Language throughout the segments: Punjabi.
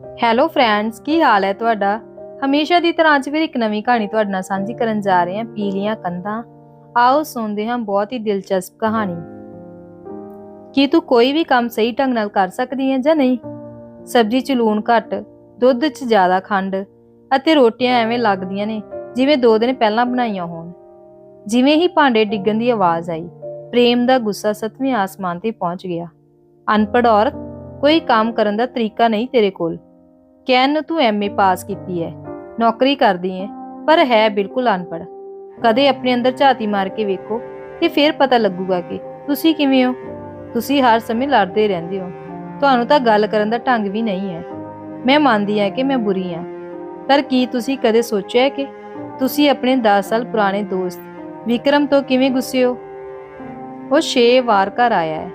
ਹੈਲੋ ਫਰੈਂਡਸ ਕੀ ਹਾਲ ਹੈ ਤੁਹਾਡਾ? ਹਮੇਸ਼ਾ ਦੀ ਤਰ੍ਹਾਂ ਅੱਜ ਫਿਰ ਇੱਕ ਨਵੀਂ ਕਹਾਣੀ ਤੁਹਾਡੇ ਨਾਲ ਸਾਂਝੀ ਕਰਨ ਜਾ ਰਹੇ ਹਾਂ, ਪੀਲੀਆਂ ਕੰਧਾਂ। ਆਓ ਸੁਣਦੇ ਹਾਂ ਬਹੁਤ ਹੀ ਦਿਲਚਸਪ ਕਹਾਣੀ। ਕੀ ਤੂੰ ਕੋਈ ਵੀ ਕੰਮ ਸਹੀ ਢੰਗ ਨਾਲ ਕਰ ਸਕਦੀ ਹੈ ਜਾਂ ਨਹੀਂ? ਸਬਜ਼ੀ 'ਚ ਲੂਣ ਘੱਟ, ਦੁੱਧ 'ਚ ਜ਼ਿਆਦਾ ਖੰਡ ਅਤੇ ਰੋਟੀਆਂ ਐਵੇਂ ਲੱਗਦੀਆਂ ਨੇ ਜਿਵੇਂ ਦੋ ਦਿਨ ਪਹਿਲਾਂ ਬਣਾਈਆਂ ਹੋਣ। ਜਿਵੇਂ ਹੀ ਭਾਂਡੇ ਡਿੱਗਣ ਦੀ ਆਵਾਜ਼ ਆਈ, ਪ੍ਰੇਮ ਦਾ ਗੁੱਸਾ ਸੱਤਵੇਂ ਆਸਮਾਨ ਤੇ ਪਹੁੰਚ ਗਿਆ। ਅਨਪੜ੍ਹ ਔਰਤ, ਕੋਈ ਕੰਮ ਕਰਨ ਦਾ ਤਰੀਕਾ ਨਹੀਂ ਤੇਰੇ ਕੋਲ। ਕਹਿਣ ਨੂੰ ਤੂੰ ਐਮਏ ਪਾਸ ਕੀਤੀ ਹੈ ਨੌਕਰੀ ਕਰਦੀ ਹੈ ਪਰ ਹੈ ਬਿਲਕੁਲ ਅਨਪੜ੍ਹ। ਕਦੇ ਆਪਣੇ ਅੰਦਰ ਝਾਤੀ ਮਾਰ ਕੇ ਵੇਖੋ ਤੇ ਫਿਰ ਪਤਾ ਲੱਗੂਗਾ ਕਿ ਤੁਸੀਂ ਕਿਵੇਂ ਹੋ। ਤੁਸੀਂ ਹਰ ਸਮੇਂ ਲੜਦੇ ਰਹਿੰਦੇ ਹੋ। ਤੁਹਾਨੂੰ ਤਾਂ ਗੱਲ ਕਰਨ ਦਾ ਢੰਗ ਵੀ ਨਹੀਂ ਹੈ ਮੈਂ ਮੰਨਦੀ ਹਾਂ ਕਿ ਮੈਂ ਬੁਰੀ ਹਾਂ ਪਰ ਕੀ ਤੁਸੀਂ ਕਦੇ ਸੋਚਿਆ ਕਿ ਤੁਸੀਂ ਆਪਣੇ 10 ਸਾਲ ਪੁਰਾਣੇ ਦੋਸਤ ਵਿਕਰਮ ਤੋਂ ਕਿਵੇਂ ਗੁੱਸੇ ਹੋ? ਉਹ 6 ਵਾਰ ਘਰ ਆਇਆ ਹੈ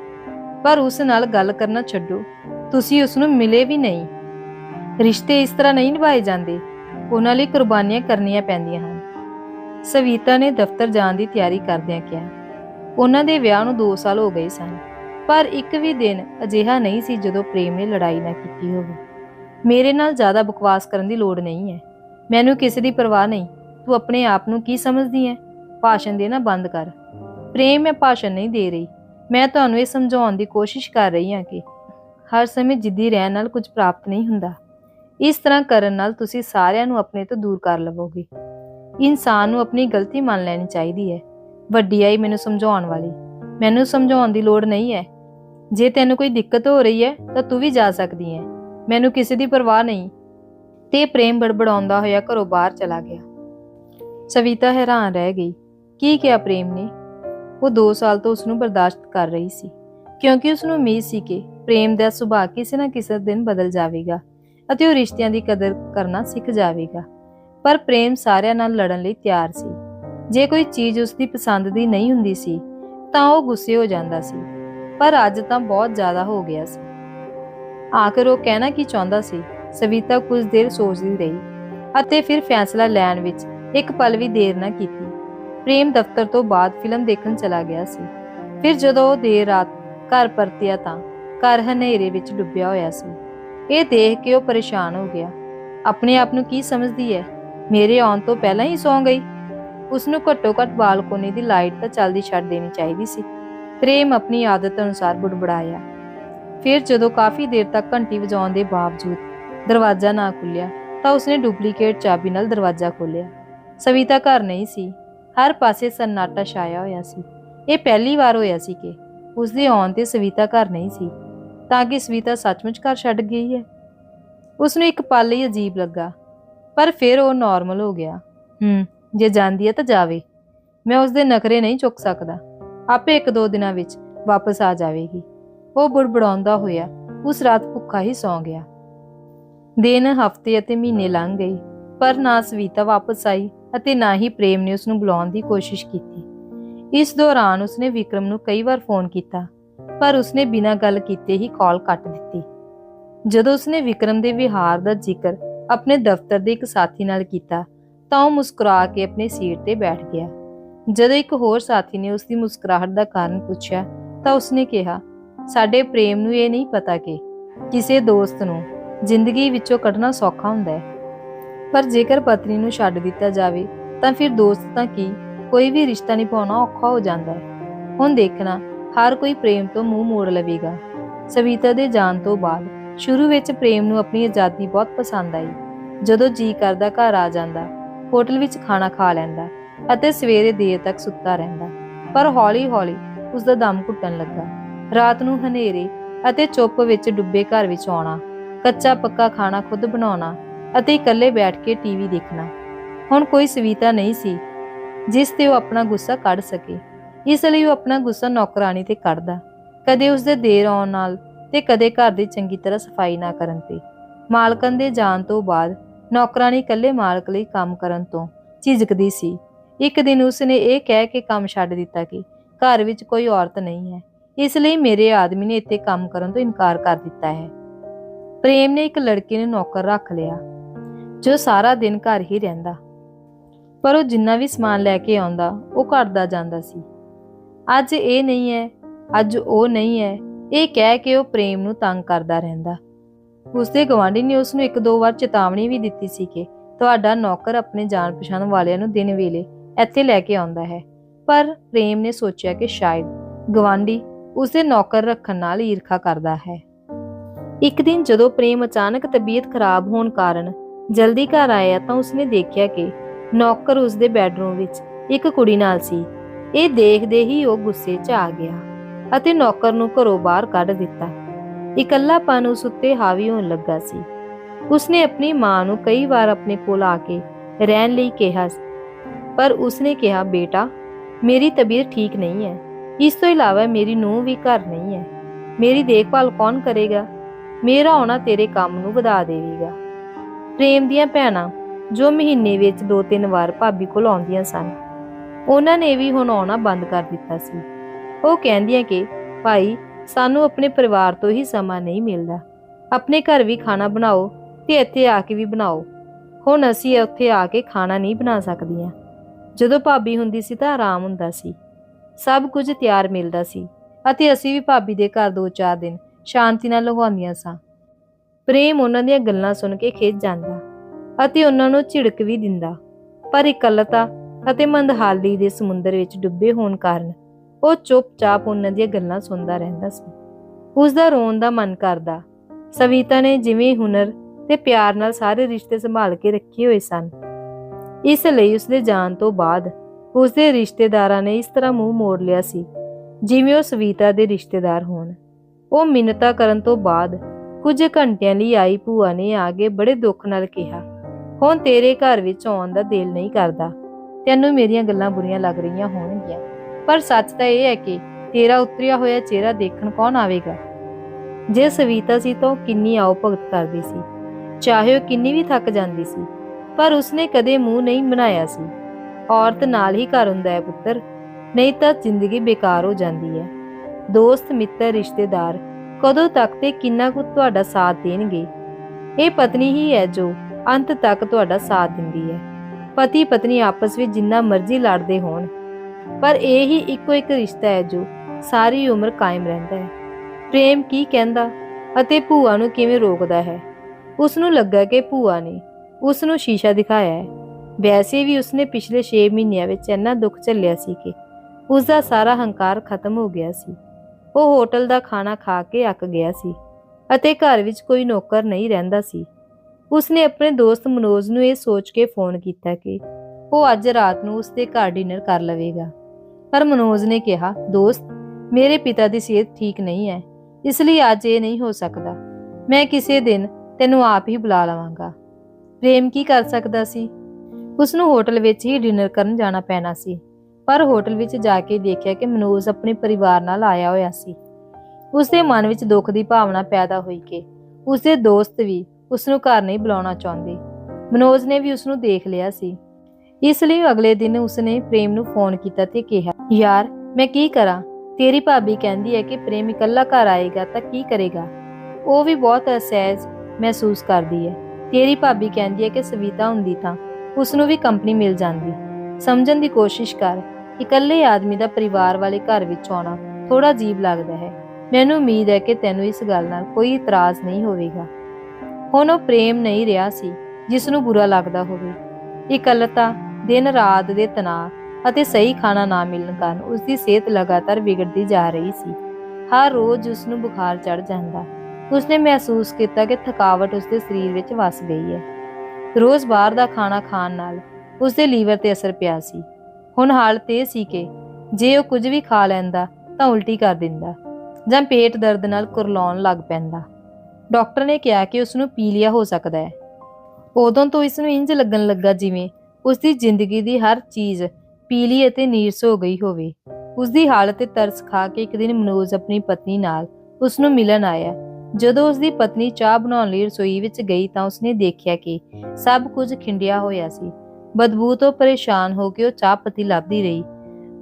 ਪਰ ਉਸ ਨਾਲ ਗੱਲ ਕਰਨਾ ਛੱਡੋ। ਤੁਸੀਂ ਉਸ ਨੂੰ ਮਿਲੇ ਵੀ ਨਹੀਂ। ਰਿਸ਼ਤੇ ਇਸ ਤਰ੍ਹਾਂ ਨਹੀਂ ਨਿਭਾਏ ਜਾਂਦੇ। ਉਹਨਾਂ ਲਈ ਕੁਰਬਾਨੀਆਂ ਕਰਨੀਆਂ ਪੈਂਦੀਆਂ ਹਨ। ਸਵੀਤਾ ਨੇ ਦਫ਼ਤਰ ਜਾਣ ਦੀ ਤਿਆਰੀ ਕਰਦਿਆਂ ਕਿਹਾ, ਉਹਨਾਂ ਦੇ ਵਿਆਹ ਨੂੰ 2 ਸਾਲ ਹੋ ਗਏ ਸਨ, ਪਰ ਇੱਕ ਵੀ ਦਿਨ ਅਜਿਹਾ ਨਹੀਂ ਸੀ ਜਦੋਂ ਪ੍ਰੇਮ ਨੇ ਲੜਾਈ ਨਾ ਕੀਤੀ ਹੋਵੇ। ਮੇਰੇ ਨਾਲ ਜ਼ਿਆਦਾ ਬਕਵਾਸ ਕਰਨ ਦੀ ਲੋੜ ਨਹੀਂ ਹੈ। ਮੈਨੂੰ ਕਿਸੇ ਦੀ ਪਰਵਾਹ ਨਹੀਂ। ਤੂੰ ਆਪਣੇ ਆਪ ਨੂੰ ਕੀ ਸਮਝਦੀ ਹੈ? ਭਾਸ਼ਣ ਦੇਣਾ ਬੰਦ ਕਰ। ਪ੍ਰੇਮ ਮੈਂ ਭਾਸ਼ਣ ਨਹੀਂ ਦੇ ਰਹੀ। ਮੈਂ ਤੁਹਾਨੂੰ ਇਹ ਸਮਝਾਉਣ ਦੀ ਕੋਸ਼ਿਸ਼ ਕਰ ਰਹੀ ਹਾਂ ਕਿ ਹਰ ਸਮੇਂ ਜਿੱਦੀ ਰਹਿਣ ਨਾਲ ਕੁਝ ਪ੍ਰਾਪਤ ਨਹੀਂ ਹੁੰਦਾ। ਇਸ ਤਰ੍ਹਾਂ ਕਰਨ ਨਾਲ ਤੁਸੀਂ ਸਾਰਿਆਂ ਨੂੰ ਆਪਣੇ ਤੋਂ ਦੂਰ ਕਰ ਲਵੋਗੇ। ਇਨਸਾਨ ਨੂੰ ਆਪਣੀ ਗਲਤੀ ਮੰਨ ਲੈਣੀ ਚਾਹੀਦੀ ਹੈ। ਵੱਡੀ ਆਈ ਮੈਨੂੰ ਸਮਝਾਉਣ ਵਾਲੀ। ਮੈਨੂੰ ਸਮਝਾਉਣ ਦੀ ਲੋੜ ਨਹੀਂ ਹੈ। ਜੇ ਤੈਨੂੰ ਕੋਈ ਦਿੱਕਤ ਹੋ ਰਹੀ ਹੈ, ਤਾਂ ਤੂੰ ਵੀ ਜਾ ਸਕਦੀ ਹੈ। ਮੈਨੂੰ ਕਿਸੇ ਦੀ ਪਰਵਾਹ ਨਹੀਂ। ਤੇ ਪ੍ਰੇਮ ਬੜਬੜਾਉਂਦਾ ਹੋਇਆ ਘਰੋਂ ਬਾਹਰ ਚਲਾ ਗਿਆ। ਸਵੀਤਾ ਹੈਰਾਨ ਰਹਿ ਗਈ। ਕੀ ਕਿਹਾ ਪ੍ਰੇਮ ਨੇ? ਉਹ 2 ਸਾਲ ਤੋਂ ਉਸ ਨੂੰ ਬਰਦਾਸ਼ਤ ਕਰ ਰਹੀ ਸੀ। ਕਿਉਂਕਿ ਉਸ ਨੂੰ ਉਮੀਦ ਸੀ ਕਿ ਪ੍ਰੇਮ ਦਾ ਸੁਭਾਅ ਕਿਸੇ ਨਾ ਕਿਸੇ ਦਿਨ ਬਦਲ ਜਾਵੇਗਾ। ਅਤੇ ਉਹ ਰਿਸ਼ਤਿਆਂ ਦੀ ਕਦਰ ਕਰਨਾ ਸਿੱਖ ਜਾਵੇਗਾ। ਪਰ ਪ੍ਰੇਮ ਸਾਰਿਆਂ ਨਾਲ ਲੜਨ ਲਈ ਤਿਆਰ ਸੀ। ਜੇ ਕੋਈ ਚੀਜ਼ ਉਸ ਦੀ ਪਸੰਦ ਦੀ ਨਹੀਂ ਹੁੰਦੀ ਸੀ, ਤਾਂ ਉਹ ਗੁੱਸੇ ਹੋ ਜਾਂਦਾ ਸੀ। ਪਰ ਅੱਜ ਤਾਂ ਬਹੁਤ ਜ਼ਿਆਦਾ ਹੋ ਗਿਆ ਸੀ। ਆਖਰ ਉਹ ਕਹਿਣਾ ਕੀ ਚਾਹੁੰਦਾ ਸੀ? ਸਵੀਤਾ ਕੁਝ ਦੇਰ ਸੋਚਦੀ ਰਹੀ ਅਤੇ ਫਿਰ ਫੈਸਲਾ ਲੈਣ ਵਿੱਚ ਇੱਕ ਪਲ ਵੀ ਦੇਰ ਨਾ ਕੀਤੀ। ਪ੍ਰੇਮ ਦਫ਼ਤਰ ਤੋਂ ਬਾਅਦ ਫਿਲਮ ਦੇਖਣ ਚਲਾ ਗਿਆ ਸੀ। ਫਿਰ ਜਦੋਂ ਉਹ ਦੇਰ ਰਾਤ ਘਰ ਪਰਤਿਆ ਤਾਂ ਘਰ ਹਨੇਰੇ ਵਿੱਚ ਡੁੱਬਿਆ ਹੋਇਆ ਸੀ। ਇਹ ਦੇਖ ਕੇ ਉਹ ਪਰੇਸ਼ਾਨ ਹੋ ਗਿਆ। ਆਪਣੇ ਆਪ ਨੂੰ ਕੀ ਸਮਝਦੀ ਹੈ ਮੇਰੇ ਆਉਣ ਤੋਂ ਪਹਿਲਾਂ ਹੀ ਸੌਂ ਗਈ। ਉਸ ਨੂੰ ਘੱਟੋ ਘੱਟ ਬਾਲਕੋਨੀ ਦੀ ਲਾਈਟ ਤਾਂ ਚੱਲਦੀ ਛੱਡ ਦੇਣੀ ਚਾਹੀਦੀ ਸੀ। ਪ੍ਰੇਮ ਆਪਣੀ ਆਦਤ ਅਨੁਸਾਰ ਬੁੜਬੜਾਇਆ। ਫਿਰ ਜਦੋਂ ਕਾਫੀ ਦੇਰ ਤੱਕ ਘੰਟੀ ਵਜਾਉਣ ਦੇ ਬਾਵਜੂਦ ਦਰਵਾਜ਼ਾ ਨਾ ਖੁੱਲਿਆ ਤਾਂ ਉਸਨੇ ਡੁਪਲੀਕੇਟ ਚਾਬੀ ਨਾਲ ਦਰਵਾਜ਼ਾ ਖੋਲ੍ਹਿਆ। ਸਵਿਤਾ ਘਰ ਨਹੀਂ ਸੀ। ਹਰ ਪਾਸੇ ਸੰਨਾਟਾ ਛਾਇਆ ਹੋਇਆ ਸੀ। ਇਹ ਪਹਿਲੀ ਵਾਰ ਹੋਇਆ ਸੀ ਕਿ ਉਸਦੇ ਆਉਣ ਤੇ ਸਵਿਤਾ ਘਰ ਨਹੀਂ ਸੀ। ਤਾਂ ਕਿ ਸਵੀਤਾ ਸੱਚਮੁੱਚ ਘਰ ਛੱਡ ਗਈ ਹੈ। ਉਸ ਨੂੰ ਇੱਕ ਪਲ ਹੀ ਅਜੀਬ ਲੱਗਾ, ਪਰ ਫਿਰ ਉਹ ਨਾਰਮਲ ਹੋ ਗਿਆ। ਹੂੰ, ਜੇ ਜਾਂਦੀ ਹੈ ਤਾਂ ਜਾਵੇ। ਮੈਂ ਉਸ ਦੇ ਨਖਰੇ ਨਹੀਂ ਚੁੱਕ ਸਕਦਾ। ਆਪੇ ਇੱਕ ਦੋ ਦਿਨਾਂ ਵਿੱਚ ਵਾਪਸ ਆ ਜਾਵੇਗੀ। ਉਹ ਬੁੜਬੜਾਉਂਦਾ ਹੋਇਆ ਉਸ ਰਾਤ ਭੁੱਖਾ ਹੀ ਸੌਂ ਗਿਆ। ਦਿਨ, ਹਫ਼ਤੇ ਅਤੇ ਮਹੀਨੇ ਲੰਘ ਗਏ, ਪਰ ਨਾ ਸਵੀਤਾ ਵਾਪਸ ਆਈ ਅਤੇ ਨਾ ਹੀ ਪ੍ਰੇਮ ਨੇ ਉਸ ਨੂੰ ਬੁਲਾਉਣ ਦੀ ਕੋਸ਼ਿਸ਼ ਕੀਤੀ। ਇਸ ਦੌਰਾਨ ਉਸਨੇ ਵਿਕਰਮ ਨੂੰ ਕਈ ਵਾਰ ਫੋਨ ਕੀਤਾ। ਪਰ ਉਸਨੇ ਬਿਨਾਂ ਗੱਲ ਕੀਤੇ ਹੀ ਕਾਲ ਕੱਟ ਦਿੱਤੀ। ਜਦੋਂ ਉਸਨੇ ਵਿਕਰਮ ਦੇ ਵਿਹਾਰ ਦਾ ਜ਼ਿਕਰ ਆਪਣੇ ਦਫ਼ਤਰ ਦੇ ਇੱਕ ਸਾਥੀ ਨਾਲ ਕੀਤਾ, ਤਾਂ ਉਹ ਮੁਸਕਰਾ ਕੇ ਆਪਣੀ ਸੀਟ ਤੇ ਬੈਠ ਗਿਆ। ਜਦੋਂ ਇੱਕ ਹੋਰ ਸਾਥੀ ਨੇ ਉਸ ਦੀ ਮੁਸਕਰਾਹਟ ਦਾ ਕਾਰਨ ਪੁੱਛਿਆ, ਤਾਂ ਉਸਨੇ ਕਿਹਾ, ਸਾਡੇ ਪ੍ਰੇਮ ਨੂੰ ਇਹ ਨਹੀਂ ਪਤਾ ਕਿ ਕਿਸੇ ਦੋਸਤ ਨੂੰ ਜ਼ਿੰਦਗੀ ਵਿੱਚੋਂ ਕੱਢਣਾ ਸੌਖਾ ਹੁੰਦਾ ਹੈ। ਪਰ ਜੇਕਰ ਪਤਨੀ ਨੂੰ ਛੱਡ ਦਿੱਤਾ ਜਾਵੇ, ਤਾਂ ਫਿਰ ਦੋਸਤ ਤਾਂ ਕੀ? ਕੋਈ ਵੀ ਰਿਸ਼ਤਾ ਨਿਭਾਉਣਾ ਔਖਾ ਹੋ ਜਾਂਦਾ ਹੈ। ਹੁਣ ਦੇਖਣਾ ਹਰ ਕੋਈ ਪ੍ਰੇਮ ਤੋਂ ਮੂੰਹ ਮੋੜ ਲਵੇਗਾ। ਸਵੀਤਾ ਦੇ ਜਾਣ ਤੋਂ ਬਾਅਦ ਸ਼ੁਰੂ ਵਿੱਚ ਪ੍ਰੇਮ ਨੂੰ ਆਪਣੀ ਆਜ਼ਾਦੀ ਬਹੁਤ ਪਸੰਦ ਆਈ। ਜਦੋਂ ਜੀ ਕਰਦਾ ਘਰ ਆ ਜਾਂਦਾ, ਹੋਟਲ ਵਿੱਚ ਖਾਣਾ ਖਾ ਲੈਂਦਾ ਅਤੇ ਸਵੇਰੇ ਦੇਰ ਤੱਕ ਸੁੱਤਾ ਰਹਿੰਦਾ, ਪਰ ਹੌਲੀ-ਹੌਲੀ ਉਸ ਦਾ ਦਮ ਘੁੱਟਣ ਲੱਗਾ। ਰਾਤ ਨੂੰ ਹਨੇਰੇ ਅਤੇ ਚੁੱਪ ਵਿੱਚ ਡੁੱਬੇ ਘਰ ਵਿੱਚ ਆਉਣਾ, ਕੱਚਾ ਪੱਕਾ ਖਾਣਾ ਖੁਦ ਬਣਾਉਣਾ ਅਤੇ ਇਕੱਲੇ ਬੈਠ ਕੇ ਟੀਵੀ ਦੇਖਣਾ। ਹੁਣ ਕੋਈ ਸਵੀਤਾ ਨਹੀਂ ਸੀ, ਜਿਸ ਤੇ ਉਹ ਆਪਣਾ ਗੁੱਸਾ ਕੱਢ ਸਕੇ। ਇਸ ਲਈ ਉਹ ਆਪਣਾ ਗੁੱਸਾ ਨੌਕਰਾਨੀ ਤੇ ਕੱਢਦਾ। ਕਦੇ ਉਸ ਦੇ ਦੇਰ ਆਉਣ ਨਾਲ ਤੇ ਕਦੇ ਘਰ ਦੀ ਚੰਗੀ ਤਰ੍ਹਾਂ ਸਫ਼ਾਈ ਨਾ ਕਰਨ ਤੇ। ਮਾਲਕਨ ਦੇ ਜਾਣ ਤੋਂ ਬਾਅਦ ਨੌਕਰਾਨੀ ਇਕੱਲੇ ਮਾਲਕ ਲਈ ਕੰਮ ਕਰਨ ਤੋਂ ਝਿਜਕਦੀ ਸੀ। ਇੱਕ ਦਿਨ ਉਸ ਨੇ ਇਹ ਕਹਿ ਕੇ ਕੰਮ ਛੱਡ ਦਿੱਤਾ ਕਿ ਘਰ ਵਿੱਚ ਕੋਈ ਔਰਤ ਨਹੀਂ ਹੈ। ਇਸ ਲਈ ਮੇਰੇ ਆਦਮੀ ਨੇ ਇੱਥੇ ਕੰਮ ਕਰਨ ਤੋਂ ਇਨਕਾਰ ਕਰ ਦਿੱਤਾ ਹੈ। ਪ੍ਰੇਮ ਨੇ ਇੱਕ ਲੜਕੇ ਨੂੰ ਨੌਕਰ ਰੱਖ ਲਿਆ, ਜੋ ਸਾਰਾ ਦਿਨ ਘਰ ਹੀ ਰਹਿੰਦਾ। ਪਰ ਉਹ ਜਿੰਨਾ ਵੀ ਸਮਾਨ ਲੈ ਕੇ ਆਉਂਦਾ, ਉਹ ਘਰ ਦਾ ਜਾਂਦਾ ਸੀ। ਅੱਜ ਇਹ ਨਹੀਂ ਹੈ ਅੱਜ ਉਹ ਨਹੀਂ ਹੈ ਇਹ ਕਹਿ ਕੇ ਉਹ ਪ੍ਰੇਮ ਨੂੰ ਤੰਗ ਕਰਦਾ ਰਹਿੰਦਾ। ਉਸਦੇ ਗਵਾਂਢੀ ਨੇ ਉਸ ਨੂੰ ਇੱਕ ਦੋ ਵਾਰ ਚੇਤਾਵਨੀ ਵੀ ਦਿੱਤੀ ਸੀ ਕਿ ਤੁਹਾਡਾ ਨੌਕਰ ਆਪਣੇ ਜਾਣ ਪਛਾਣ ਵਾਲਿਆਂ ਨੂੰ ਦਿਨ ਵੇਲੇ ਇੱਥੇ ਲੈ ਕੇ ਆਉਂਦਾ ਹੈ। ਪਰ ਪ੍ਰੇਮ ਨੇ ਸੋਚਿਆ ਕਿ ਸ਼ਾਇਦ ਗਵਾਂਢੀ ਉਸਦੇ ਨੌਕਰ ਰੱਖਣ ਨਾਲ ਈਰਖਾ ਕਰਦਾ ਹੈ। ਇੱਕ ਦਿਨ ਜਦੋਂ ਪ੍ਰੇਮ ਅਚਾਨਕ ਤਬੀਅਤ ਖਰਾਬ ਹੋਣ ਕਾਰਨ ਜਲਦੀ ਘਰ ਆਇਆ ਤਾਂ ਉਸਨੇ ਦੇਖਿਆ ਕਿ ਨੌਕਰ ਉਸਦੇ ਬੈੱਡਰੂਮ ਵਿੱਚ ਇੱਕ ਕੁੜੀ ਨਾਲ ਸੀ। ਇਹ ਦੇਖਦੇ ਹੀ ਉਹ ਗੁੱਸੇ 'ਚ ਆ ਗਿਆ ਅਤੇ ਨੌਕਰ ਨੂੰ ਘਰੋਂ ਬਾਹਰ ਕੱਢ ਦਿੱਤਾ। ਇਕੱਲਾਪਨ ਉਸ ਉੱਤੇ ਹਾਵੀ ਹੋਣ ਲੱਗਾ ਸੀ। ਉਸਨੇ ਆਪਣੀ ਮਾਂ ਨੂੰ ਕਈ ਵਾਰ ਆਪਣੇ ਕੋਲ ਆ ਕੇ ਰਹਿਣ ਲਈ ਕਿਹਾ ਪਰ ਉਸਨੇ ਕਿਹਾ, ਬੇਟਾ, ਮੇਰੀ ਤਬੀਅਤ ਠੀਕ ਨਹੀਂ ਹੈ। ਇਸ ਤੋਂ ਇਲਾਵਾ ਮੇਰੀ ਨੂੰਹ ਵੀ ਘਰ ਨਹੀਂ ਹੈ। ਮੇਰੀ ਦੇਖਭਾਲ ਕੌਣ ਕਰੇਗਾ? ਮੇਰਾ ਆਉਣਾ ਤੇਰੇ ਕੰਮ ਨੂੰ ਵਧਾ ਦੇਵੇਗਾ। ਪ੍ਰੇਮ ਦੀਆਂ ਭੈਣਾਂ ਜੋ ਮਹੀਨੇ ਵਿੱਚ ਦੋ ਤਿੰਨ ਵਾਰ ਭਾਬੀ ਕੋਲ ਆਉਂਦੀਆਂ ਸਨ ਉਹਨਾਂ ਨੇ ਵੀ ਹੁਣ ਆਉਣਾ ਬੰਦ ਕਰ ਦਿੱਤਾ ਸੀ। ਉਹ ਕਹਿੰਦੀਆਂ ਕਿ, ਭਾਈ, ਸਾਨੂੰ ਆਪਣੇ ਪਰਿਵਾਰ ਤੋਂ ਹੀ ਸਮਾਂ ਨਹੀਂ ਮਿਲਦਾ। ਆਪਣੇ ਘਰ ਵੀ ਖਾਣਾ ਬਣਾਓ ਤੇ ਇੱਥੇ ਆ ਕੇ ਵੀ ਬਣਾਓ। ਹੁਣ ਅਸੀਂ ਉੱਥੇ ਆ ਕੇ ਖਾਣਾ ਨਹੀਂ ਬਣਾ ਸਕਦੀਆਂ। ਜਦੋਂ ਭਾਬੀ ਹੁੰਦੀ ਸੀ ਤਾਂ ਆਰਾਮ ਹੁੰਦਾ ਸੀ। ਸਭ ਕੁਝ ਤਿਆਰ ਮਿਲਦਾ ਸੀ ਅਤੇ ਅਸੀਂ ਵੀ ਭਾਬੀ ਦੇ ਘਰ ਦੋ ਚਾਰ ਦਿਨ ਸ਼ਾਂਤੀ ਨਾਲ ਲਗਾਉਂਦੀਆਂ ਸਾਂ। ਪ੍ਰੇਮ ਉਹਨਾਂ ਦੀਆਂ ਗੱਲਾਂ ਸੁਣ ਕੇ ਖਿੱਚ ਜਾਂਦਾ ਅਤੇ ਉਹਨਾਂ ਨੂੰ ਝਿੜਕ ਵੀ ਦਿੰਦਾ। ਪਰ ਇਕੱਲਤਾ ਅਤੇ ਮੰਦਹਾਲੀ ਦੇ ਸਮੁੰਦਰ ਵਿੱਚ ਡੁੱਬੇ ਹੋਣ ਕਾਰਨ ਉਹ ਚੁੱਪਚਾਪ ਉਹਨਾਂ ਦੀਆਂ ਗੱਲਾਂ ਸੁਣਦਾ ਰਹਿੰਦਾ ਸੀ। ਉਸ ਦਾ ਰੋਣ ਦਾ ਮਨ ਕਰਦਾ। ਸਵੀਤਾ ਨੇ ਜਿਵੇਂ ਹੁਨਰ ਤੇ ਪਿਆਰ ਨਾਲ ਸਾਰੇ ਰਿਸ਼ਤੇ ਸੰਭਾਲ ਕੇ ਰੱਖੇ ਹੋਏ ਸਨ, ਇਸ ਲਈ ਉਸਦੇ ਜਾਣ ਤੋਂ ਬਾਅਦ ਉਸਦੇ ਰਿਸ਼ਤੇਦਾਰਾਂ ਨੇ ਇਸ ਤਰ੍ਹਾਂ ਮੂੰਹ ਮੋੜ ਲਿਆ ਸੀ, ਜਿਵੇਂ ਉਹ ਸਵੀਤਾ ਦੇ ਰਿਸ਼ਤੇਦਾਰ ਹੋਣ। ਉਹ ਮਿੰਨਤਾਂ ਕਰਨ ਤੋਂ ਬਾਅਦ ਕੁਝ ਘੰਟਿਆਂ ਲਈ ਆਈ ਭੂਆ ਨੇ ਆ ਕੇ ਬੜੇ ਦੁੱਖ ਨਾਲ ਕਿਹਾ, ਹੁਣ ਤੇਰੇ ਘਰ ਵਿੱਚ ਆਉਣ ਦਾ ਦਿਲ ਨਹੀਂ ਕਰਦਾ। ਤੈਨੂੰ ਮੇਰੀਆਂ ਗੱਲਾਂ ਬੁਰੀਆਂ ਲੱਗ ਰਹੀਆਂ ਹੋਣਗੀਆਂ। ਪਰ ਸੱਚ ਤਾਂ ਇਹ ਹੈ ਕਿ ਤੇਰਾ ਉਤਰਿਆ ਹੋਇਆ ਚਿਹਰਾ ਦੇਖਣ ਕੌਣ ਆਵੇਗਾ? ਜੇ ਸਵੀਤਾ ਸੀ ਤਾਂ ਉਹ ਕਿੰਨੀ ਆਓ ਭਗਤ ਕਰਦੀ ਸੀ। ਚਾਹੇ ਉਹ ਕਿੰਨੀ ਵੀ ਥੱਕ ਜਾਂਦੀ ਸੀ। ਪਰ ਉਸਨੇ ਕਦੇ ਮੂੰਹ ਨਹੀਂ ਬਣਾਇਆ ਸੀ। ਔਰਤ ਨਾਲ ਹੀ ਘਰ ਹੁੰਦਾ ਹੈ ਪੁੱਤਰ। ਨਹੀਂ ਤਾਂ ਜ਼ਿੰਦਗੀ ਬੇਕਾਰ ਹੋ ਜਾਂਦੀ ਹੈ। ਦੋਸਤ, ਮਿੱਤਰ, ਰਿਸ਼ਤੇਦਾਰ ਕਦੋਂ ਤੱਕ ਤੇ ਕਿੰਨਾ ਕੁ ਤੁਹਾਡਾ ਸਾਥ ਦੇਣਗੇ? ਇਹ ਪਤਨੀ ਹੀ ਹੈ ਜੋ ਅੰਤ ਤੱਕ ਤੁਹਾਡਾ ਸਾਥ ਦਿੰਦੀ ਹੈ। ਪਤੀ ਪਤਨੀ ਆਪਸ ਵਿੱਚ ਜਿੰਨਾ ਮਰਜ਼ੀ ਲੜਦੇ ਹੋਣ। ਪਰ ਇਹ ਹੀ ਇੱਕੋ ਇੱਕ ਰਿਸ਼ਤਾ ਹੈ ਜੋ ਸਾਰੀ ਉਮਰ ਕਾਇਮ ਰਹਿੰਦਾ ਹੈ। ਪ੍ਰੇਮ ਕੀ ਕਹਿੰਦਾ ਅਤੇ ਭੂਆ ਨੂੰ ਕਿਵੇਂ ਰੋਕਦਾ ਹੈ? ਉਸ ਨੂੰ ਲੱਗਾ ਕਿ ਭੂਆ ਨੇ ਉਸ ਨੂੰ ਸ਼ੀਸ਼ਾ ਦਿਖਾਇਆ ਹੈ। ਵੈਸੇ ਵੀ ਉਸਨੇ ਪਿਛਲੇ 6 ਮਹੀਨਿਆਂ ਵਿੱਚ ਇੰਨਾ ਦੁੱਖ ਝੱਲਿਆ ਸੀ ਕਿ ਉਸ ਦਾ ਸਾਰਾ ਹੰਕਾਰ ਖਤਮ ਹੋ ਗਿਆ ਸੀ। ਉਹ ਹੋਟਲ ਦਾ ਖਾਣਾ ਖਾ ਕੇ ਅੱਕ ਗਿਆ ਸੀ ਅਤੇ ਘਰ ਵਿੱਚ ਕੋਈ ਨੌਕਰ ਨਹੀਂ ਰਹਿੰਦਾ ਸੀ। ਉਸਨੇ ਆਪਣੇ ਦੋਸਤ ਮਨੋਜ ਨੂੰ ਇਹ ਸੋਚ ਕੇ ਫੋਨ ਕੀਤਾ ਕਿ ਉਹ ਅੱਜ ਰਾਤ ਨੂੰ ਉਸਦੇ ਘਰ ਡਿਨਰ ਕਰ ਲਵੇਗਾ। ਪਰ ਮਨੋਜ ਨੇ ਕਿਹਾ, ਦੋਸਤ, ਮੇਰੇ ਪਿਤਾ ਦੀ ਸਿਹਤ ਠੀਕ ਨਹੀਂ ਹੈ, ਇਸ ਲਈ ਅੱਜ ਇਹ ਨਹੀਂ ਹੋ ਸਕਦਾ। ਮੈਂ ਕਿਸੇ ਦਿਨ ਤੈਨੂੰ ਆਪ ਹੀ ਬੁਲਾ ਲਵਾਂਗਾ। ਪ੍ਰੇਮ ਕੀ ਕਰ ਸਕਦਾ ਸੀ? ਉਸ ਨੂੰ ਹੋਟਲ ਵਿੱਚ ਹੀ ਡਿਨਰ ਕਰਨ ਜਾਣਾ ਪੈਣਾ ਸੀ, ਪਰ ਹੋਟਲ ਵਿੱਚ ਜਾ ਕੇ ਦੇਖਿਆ ਕਿ ਮਨੋਜ ਆਪਣੇ ਪਰਿਵਾਰ ਨਾਲ ਆਇਆ ਹੋਇਆ ਸੀ। ਉਸ ਦੇ ਮਨ ਵਿੱਚ ਦੁੱਖ ਦੀ ਭਾਵਨਾ ਪੈਦਾ ਹੋਈ ਕਿ ਉਸ ਦੇ ਦੋਸਤ ਵੀ ਉਸ ਨੂੰ ਘਰ ਨਹੀਂ ਬੁਲਾਉਣਾ ਚਾਹੁੰਦੀ। ਮਨੋਜ ਨੇ ਵੀ ਉਸ ਨੂੰ ਦੇਖ ਲਿਆ ਸੀ। ਇਸ ਲਈ ਅਗਲੇ ਦਿਨ ਉਸਨੇ ਪ੍ਰੇਮ ਨੂੰ ਫੋਨ ਕੀਤਾ ਤੇ ਕਿਹਾ, ਯਾਰ, ਮੈਂ ਕੀ ਕਰਾਂ? ਤੇਰੀ ਭਾਬੀ ਕਹਿੰਦੀ ਹੈ ਕਿ ਪ੍ਰੇਮ ਇਕੱਲਾ ਘਰ ਆਏਗਾ ਤਾਂ ਕੀ ਕਰੇਗਾ? ਉਹ ਵੀ ਬਹੁਤ ਅਸਹਿਜ ਮਹਿਸੂਸ ਕਰਦੀ ਹੈ। ਤੇਰੀ ਭਾਬੀ ਕਹਿੰਦੀ ਹੈ ਕਿ ਸਵੀਤਾ ਹੁੰਦੀ ਤਾਂ ਉਸ ਨੂੰ ਵੀ ਕੰਪਨੀ ਮਿਲ ਜਾਂਦੀ। ਸਮਝਣ ਦੀ ਕੋਸ਼ਿਸ਼ ਕਰ, ਇਕੱਲੇ ਆਦਮੀ ਦਾ ਪਰਿਵਾਰ ਵਾਲੇ ਘਰ ਵਿੱਚ ਆਉਣਾ ਥੋੜਾ ਅਜੀਬ ਲੱਗਦਾ ਹੈ। ਮੈਨੂੰ ਉਮੀਦ ਹੈ ਕਿ ਤੈਨੂੰ ਇਸ ਗੱਲ ਨਾਲ ਕੋਈ ਇਤਰਾਜ਼ ਨਹੀਂ ਹੋਵੇਗਾ। ਹੁਣ ਉਹ ਪ੍ਰੇਮ ਨਹੀਂ ਰਿਹਾ ਸੀ ਜਿਸ ਨੂੰ ਬੁਰਾ ਲੱਗਦਾ ਹੋਵੇ। ਇਕੱਲਤਾ, ਦਿਨ ਰਾਤ ਦੇ ਤਣਾਅ ਅਤੇ ਸਹੀ ਖਾਣਾ ਨਾ ਮਿਲਣ ਕਾਰਨ ਉਸ ਦੀ ਸਿਹਤ ਲਗਾਤਾਰ ਵਿਗੜਦੀ ਜਾ ਰਹੀ ਸੀ। ਹਰ ਰੋਜ਼ ਉਸ ਨੂੰ ਬੁਖਾਰ ਚੜ ਜਾਂਦਾ। ਉਸਨੇ ਮਹਿਸੂਸ ਕੀਤਾ ਕਿ ਥਕਾਵਟ ਉਸਦੇ ਸਰੀਰ ਵਿੱਚ ਵਸ ਗਈ ਹੈ। ਰੋਜ਼ ਬਾਹਰ ਦਾ ਖਾਣਾ ਖਾਣ ਨਾਲ ਉਸਦੇ ਲੀਵਰ ਤੇ ਅਸਰ ਪਿਆ ਸੀ। ਹੁਣ ਹਾਲਤ ਇਹ ਸੀ ਕਿ ਜੇ ਉਹ ਕੁਝ ਵੀ ਖਾ ਲੈਂਦਾ ਤਾਂ ਉਲਟੀ ਕਰ ਦਿੰਦਾ ਜਾਂ ਪੇਟ ਦਰਦ ਨਾਲ ਕੁਰਲਾਉਣ ਲੱਗ ਪੈਂਦਾ। ਡਾਕਟਰ ਨੇ ਕਿਹਾ ਕਿ ਉਸ ਨੂੰ ਪੀਲੀਆ ਹੋ ਸਕਦਾ ਹੈ। ਉਦੋਂ ਤੋਂ ਇਸ ਨੂੰ ਇੰਜ ਲੱਗਣ ਲੱਗਾ ਜਿਵੇਂ ਉਸ ਦੀ ਜ਼ਿੰਦਗੀ ਦੀ ਹਰ ਚੀਜ਼ ਪੀਲੀ ਅਤੇ ਨੀਰਸ ਹੋ ਗਈ ਹੋਵੇ। ਉਸ ਦੀ ਹਾਲਤ ਤਰਸ ਖਾ ਕੇ ਇੱਕ ਦਿਨ ਮਨੋਜ ਆਪਣੀ ਪਤਨੀ ਨਾਲ ਉਸ ਨੂੰ ਮਿਲਣ ਆਇਆ। ਜਦੋਂ ਉਸ ਦੀ ਪਤਨੀ ਚਾਹ ਬਣਾਉਣ ਲਈ ਰਸੋਈ ਵਿੱਚ ਗਈ ਤਾਂ ਉਸਨੇ ਦੇਖਿਆ ਕਿ ਸਭ ਕੁਝ ਖਿੰਡਿਆ ਹੋਇਆ ਸੀ। ਬਦਬੂ ਤੋਂ ਪਰੇਸ਼ਾਨ ਹੋ ਕੇ ਉਹ ਚਾਹ ਪਤੀ ਲੱਭਦੀ ਰਹੀ।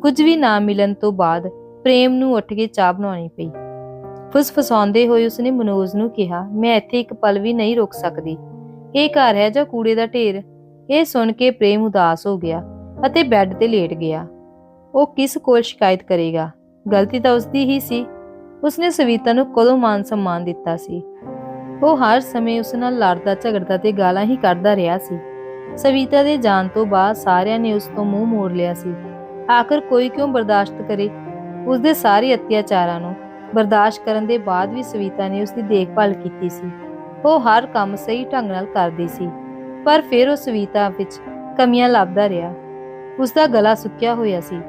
ਕੁਝ ਵੀ ਨਾ ਮਿਲਣ ਤੋਂ ਬਾਅਦ ਪ੍ਰੇਮ ਨੂੰ ਉੱਠ ਕੇ ਚਾਹ ਬਣਾਉਣੀ ਪਈ। ਫੁਸਫਸਾਉਂਦੇ ਹੋਏ ਉਸਨੇ ਮਨੋਜ ਨੂੰ ਕਿਹਾ, ਮੈਂ ਇੱਥੇ ਇੱਕ ਪਲ ਵੀ ਨਹੀਂ ਰੁਕ ਸਕਦੀ। ਇਹ ਘਰ ਹੈ ਜਾਂ ਕੂੜੇ ਦਾ ਢੇਰ? ਇਹ ਸੁਣ ਕੇ ਪ੍ਰੇਮ ਉਦਾਸ ਹੋ ਗਿਆ ਅਤੇ ਬੈੱਡ ਤੇ ਲੇਟ ਗਿਆ। ਉਹ ਕਿਸ ਕੋਲ ਸ਼ਿਕਾਇਤ ਕਰੇਗਾ? ਗਲਤੀ ਤਾਂ ਉਸਦੀ ਹੀ ਸੀ। ਉਸਨੇ ਸਵੀਤਾ ਨੂੰ ਕਦੋਂ ਮਾਨ ਸਨਮਾਨ ਦਿੱਤਾ ਸੀ? ਉਹ ਹਰ ਸਮੇਂ ਉਸ ਨਾਲ ਲੜਦਾ, ਝਗੜਦਾ ਤੇ ਗਾਲਾਂ ਹੀ ਕੱਢਦਾ ਰਿਹਾ ਸੀ। ਸਵੀਤਾ ਦੇ ਜਾਣ ਤੋਂ ਬਾਅਦ ਸਾਰਿਆਂ ਨੇ ਉਸ ਤੋਂ ਮੂੰਹ ਮੋੜ ਲਿਆ ਸੀ। ਆਖਰ ਕੋਈ ਕਿਉਂ ਬਰਦਾਸ਼ਤ ਕਰੇ? ਉਸ ਦੇ ਸਾਰੇ ਅਤਿਆਚਾਰਾਂ ਨੂੰ। ਬਰਦਾਸ਼ਤ ਕਰਨ ਦੇ ਬਾਅਦ ਵੀ ਸਵੀਤਾ ਨੇ ਉਸ ਦੀ ਦੇਖਭਾਲ ਕੀਤੀ ਸੀ। ਉਹ ਹਰ ਕੰਮ ਸਹੀ ਢੰਗ ਨਾਲ ਕਰਦੀ ਸੀ, ਪਰ ਫਿਰ ਉਹ ਸਵੀਤਾ ਵਿੱਚ ਕਮੀਆਂ ਲੱਭਦਾ ਰਿਹਾ। ਉਸ ਦਾ ਗਲਾ ਸੁੱਕਿਆ ਹੋਇਆ ਸੀ।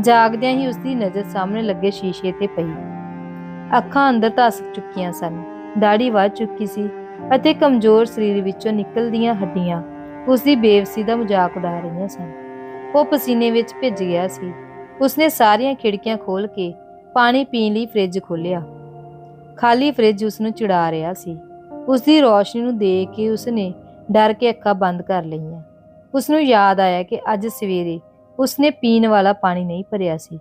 ਜਾਗਦਿਆਂ ਹੀ ਉਸ ਦੀ ਨਜ਼ਰ ਸਾਹਮਣੇ ਲੱਗੇ ਸ਼ੀਸ਼ੇ ਤੇ ਪਈ। ਅੱਖਾਂ ਅੰਦਰ ਧਸ ਚੁੱਕੀਆਂ ਸਨ। ਦਾੜੀ ਵੱਧ ਚੁੱਕੀ ਸੀ ਅਤੇ ਕਮਜ਼ੋਰ ਸਰੀਰ ਵਿੱਚੋਂ ਨਿਕਲਦੀਆਂ ਹੱਡੀਆਂ ਉਸ ਦੀ ਬੇਵਸੀ ਦਾ ਮਜ਼ਾਕ ਉਡਾ ਰਹੀਆਂ ਸਨ। ਉਹ ਪਸੀਨੇ ਵਿੱਚ ਭਿੱਜ ਗਿਆ ਸੀ। ਉਸਨੇ ਸਾਰੀਆਂ ਖਿੜਕੀਆਂ ਖੋਲ ਕੇ ਪਾਣੀ ਪੀਣ ਲਈ ਫ੍ਰਿਜ ਖੋਲ੍ਹਿਆ। ਖਾਲੀ ਫ੍ਰਿਜ ਉਸ ਨੂੰ ਚਿੜਾ ਰਿਹਾ ਸੀ। ਉਸ ਦੀ ਰੌਸ਼ਨੀ ਨੂੰ ਦੇਖ ਕੇ ਉਸਨੇ ਡਰ ਕੇ ਅੱਖਾਂ ਬੰਦ ਕਰ ਲਈਆਂ। ਉਸ ਨੂੰ ਯਾਦ ਆਇਆ ਕਿ ਅੱਜ ਸਵੇਰੇ ਉਸਨੇ ਪੀਣ ਵਾਲਾ ਪਾਣੀ ਨਹੀਂ ਭਰਿਆ ਸੀ।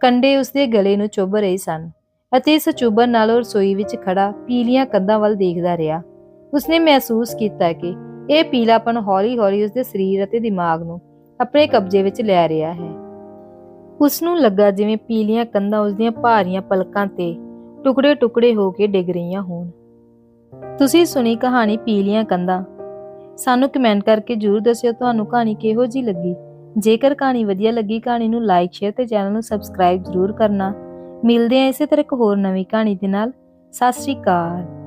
ਕੰਡੇ ਉਸਦੇ ਗਲੇ ਨੂੰ ਚੁੱਭ ਰਹੇ ਸਨ ਅਤੇ ਇਸ ਚੁੱਭਣ ਨਾਲ ਰਸੋਈ ਵਿੱਚ ਖੜਾ ਪੀਲੀਆਂ ਕੰਧਾਂ ਵੱਲ ਦੇਖਦਾ ਰਿਹਾ। ਉਸਨੇ ਮਹਿਸੂਸ ਕੀਤਾ ਕਿ ਇਹ ਪੀਲਾਪਨ ਹੌਲੀ-ਹੌਲੀ ਉਸਦੇ ਸਰੀਰ ਅਤੇ ਦਿਮਾਗ ਨੂੰ ਆਪਣੇ ਕਬਜ਼ੇ ਵਿੱਚ ਲੈ ਰਿਹਾ ਹੈ। ਉਸ ਨੂੰ ਲੱਗਾ ਜਿਵੇਂ ਪੀਲੀਆਂ ਕੰਧਾਂ ਉਸ ਦੀਆਂ ਭਾਰੀਆਂ ਪਲਕਾਂ ਤੇ ਟੁਕੜੇ-ਟੁਕੜੇ ਹੋ ਕੇ ਡਿੱਗ ਰਹੀਆਂ ਹੋਣ। ਤੁਸੀਂ ਸੁਣੀ ਕਹਾਣੀ ਪੀਲੀਆਂ ਕੰਧਾਂ। ਸਾਨੂੰ ਕਮੈਂਟ ਕਰਕੇ ਜਰੂਰ ਦੱਸਿਓ ਤੁਹਾਨੂੰ ਕਹਾਣੀ ਕਿਹੋ ਜੀ ਲੱਗੀ। ਜੇਕਰ ਕਹਾਣੀ ਵਧੀਆ ਲੱਗੀ, ਕਹਾਣੀ ਨੂੰ ਲਾਈਕ, ਸ਼ੇਅਰ ਤੇ ਚੈਨਲ ਨੂੰ ਸਬਸਕ੍ਰਾਈਬ ਜਰੂਰ ਕਰਨਾ। ਮਿਲਦੇ ਹਾਂ ਇਸੇ ਤਰ੍ਹਾਂ ਇੱਕ ਹੋਰ ਨਵੀਂ ਕਹਾਣੀ ਦੇ ਨਾਲ। ਸਤਿ ਸ਼੍ਰੀ ਅਕਾਲ।